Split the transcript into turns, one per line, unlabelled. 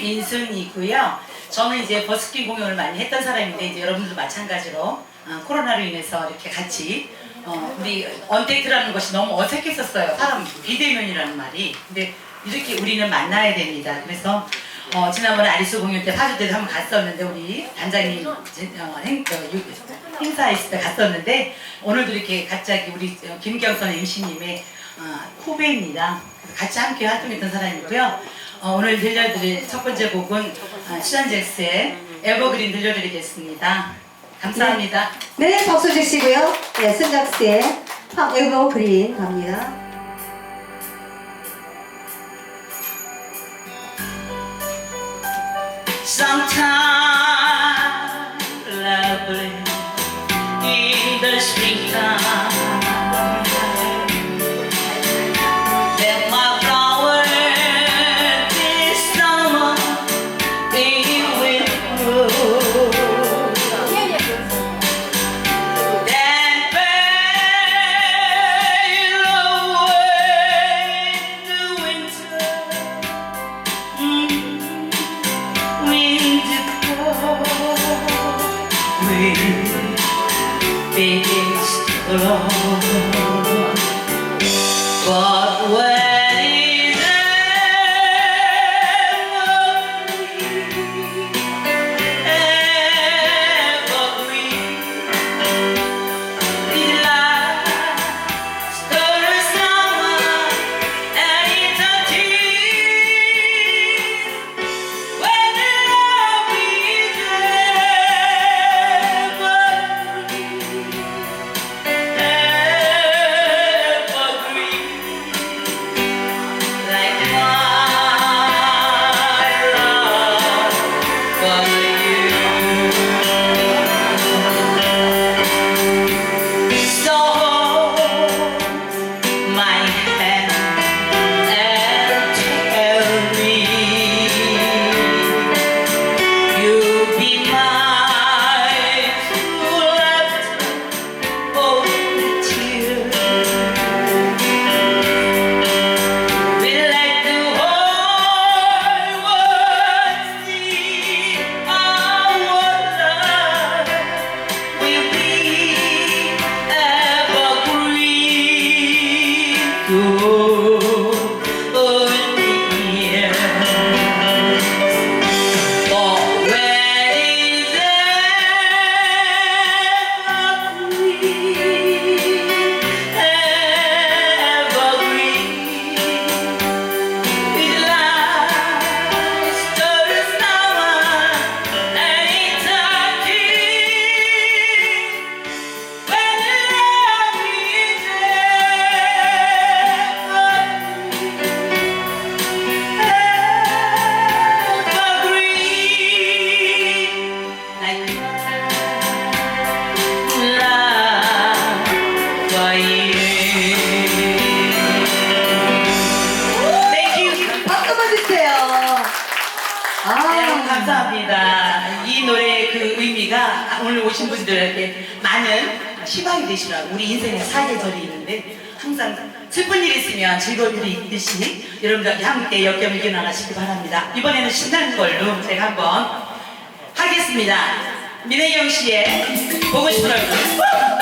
김인순이고요. 저는 이제 버스킹 공연을 많이 했던 사람인데 이제 여러분들도 마찬가지로 어, 코로나로 인해서 이렇게 같이 어, 우리 언데이트라는 것이 너무 어색했었어요. 사람 비대면이라는 말이. 근데 이렇게 우리는 만나야 됩니다. 그래서 어, 지난번에 아리수 공연 때 파주 때도 한번 갔었는데 우리 단장님 제- 어, 행, 어, 유- 행사했을 때 갔었는데 오늘도 이렇게 갑자기 우리 어, 김경선 MC님의 어, 후배입니다. 같이 함께 활동했던 사람이고요. 어, 오늘 들려드릴 첫 번째 곡은 어, 슈잔 잭스의 에버그린 들려드리겠습니다. 감사합니다.
네, 박수 주시고요. 네, 순작스의 팝 에버그린 갑니다.
Sometimes lovely to life. You. 감사합니다. 이 노래의 그 의미가 오늘 오신 분들에게 많은 희망이 되시라고 우리 인생에 사계절이 있는데 항상 슬픈 일이 있으면 즐거운 일이 있듯이 여러분들과 함께 역경을 이겨나가시기 바랍니다. 이번에는 신나는 걸로 제가 한번 하겠습니다. 민혜경 씨의 보고 싶은 얼굴.